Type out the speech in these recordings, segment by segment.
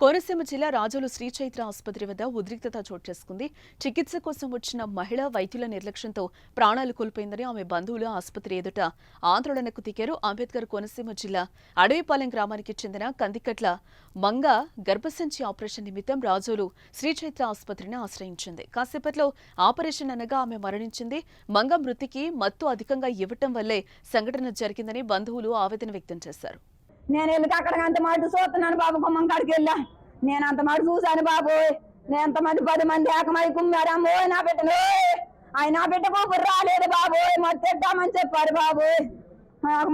కోనసీమ జిల్లా రాజోలు శ్రీ చైత్ర ఆసుపత్రి వద్ద ఉద్రిక్తత చోటు చేసుకుంది. చికిత్స కోసం వచ్చిన మహిళ వైద్యుల నిర్లక్ష్యంతో ప్రాణాలు కోల్పోయిందని ఆమె బంధువులు ఆసుపత్రి ఎదుట ఆందోళనకు దిగారు. అంబేద్కర్ కోనసీమ జిల్లా అడవిపాలెం గ్రామానికి చెందిన కందికట్ల మంగ గర్భసంచి ఆపరేషన్ నిమిత్తం రాజోలు శ్రీ చైత్ర ఆసుపత్రిని ఆశ్రయించింది. కాసేపట్లో ఆపరేషన్ అనగా ఆమె మరణించింది. మంగ మృతికి మత్తు అధికంగా ఇవ్వటం వల్లే సంఘటన జరిగిందని బంధువులు ఆవేదన వ్యక్తం చేశారు. నేను వెళ్ళి అక్కడ అంత మాట చూస్తున్నాను బాబు? గుమ్మం కాడికి వెళ్ళా. నేను అంత మాట చూశాను బాబు నేను ఎంతమంది పది మంది ఏకమై కుమ్మారమ్మో నా బిడ్డను ఆయన బిడ్డకు రాలేదు బాబు మొత్తెట్టామని చెప్పారు బాబు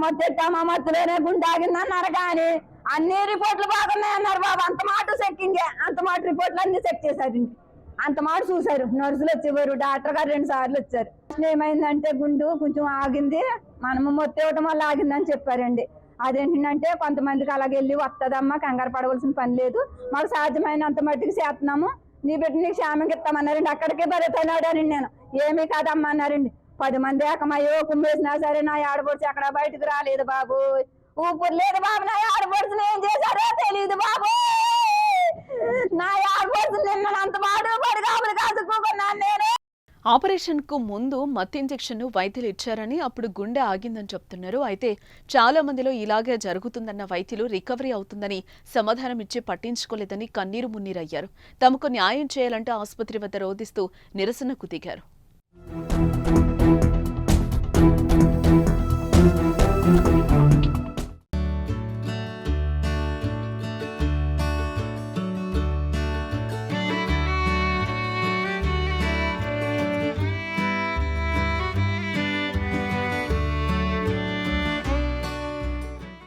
మొత్తెట్టామా మత్తులోనే గుండె ఆగిందన్నారు కానీ అన్ని రిపోర్ట్లు బాగున్నాయి అన్నారు బాబు. అంత మాట చెక్కింగే అంత మాట రిపోర్ట్లు అన్ని చెక్ చేశారు. అంత మాట చూశారు. నర్సులు వచ్చేవారు డాక్టర్ గారు రెండు సార్లు వచ్చారు. ఏమైందంటే గుండు కొంచెం ఆగింది. మనము మొత్తం ఇవ్వటం వల్ల ఆగిందని చెప్పారండి. అదేంటంటే కొంతమందికి అలాగే వెళ్ళి వస్తుందమ్మా కంగారు పడవలసిన పని లేదు. మాకు సాధ్యమైనంత మట్టుకు చేస్తున్నాము నీ బిడ్డ నీకు క్షేమంగా ఇస్తామన్నారండి. అక్కడికే బరుతున్నాడానండి నేను. ఏమీ కాదమ్మా అన్నారండి. పది మంది ఏకమయ్యో కుమ్మేసినా సరే నా ఆడపడుచు అక్కడ బయటకు రాలేదు బాబు ఊపిరి లేదు బాబు నా ఆడపడుచుని ఏం చేశారో తెలియదు బాబు నా ఆడపడుచు నిన్న అంత మాడు పడి కాపులు కాసుకున్నాను నేను ఆపరేషన్కు ముందు మత్తు ఇంజెక్షన్ వైద్యులు ఇచ్చారని అప్పుడు గుండె ఆగిందని చెప్తున్నారు. అయితే చాలా మందిలో ఇలాగే జరుగుతుందన్న వైద్యులు రికవరీ అవుతుందని సమాధానం ఇచ్చి పట్టించుకోలేదని కన్నీరు మున్నీరయ్యారు. తమకు న్యాయం చేయాలంటే ఆసుపత్రి వద్ద రోధిస్తూ నిరసనకు దిగారు.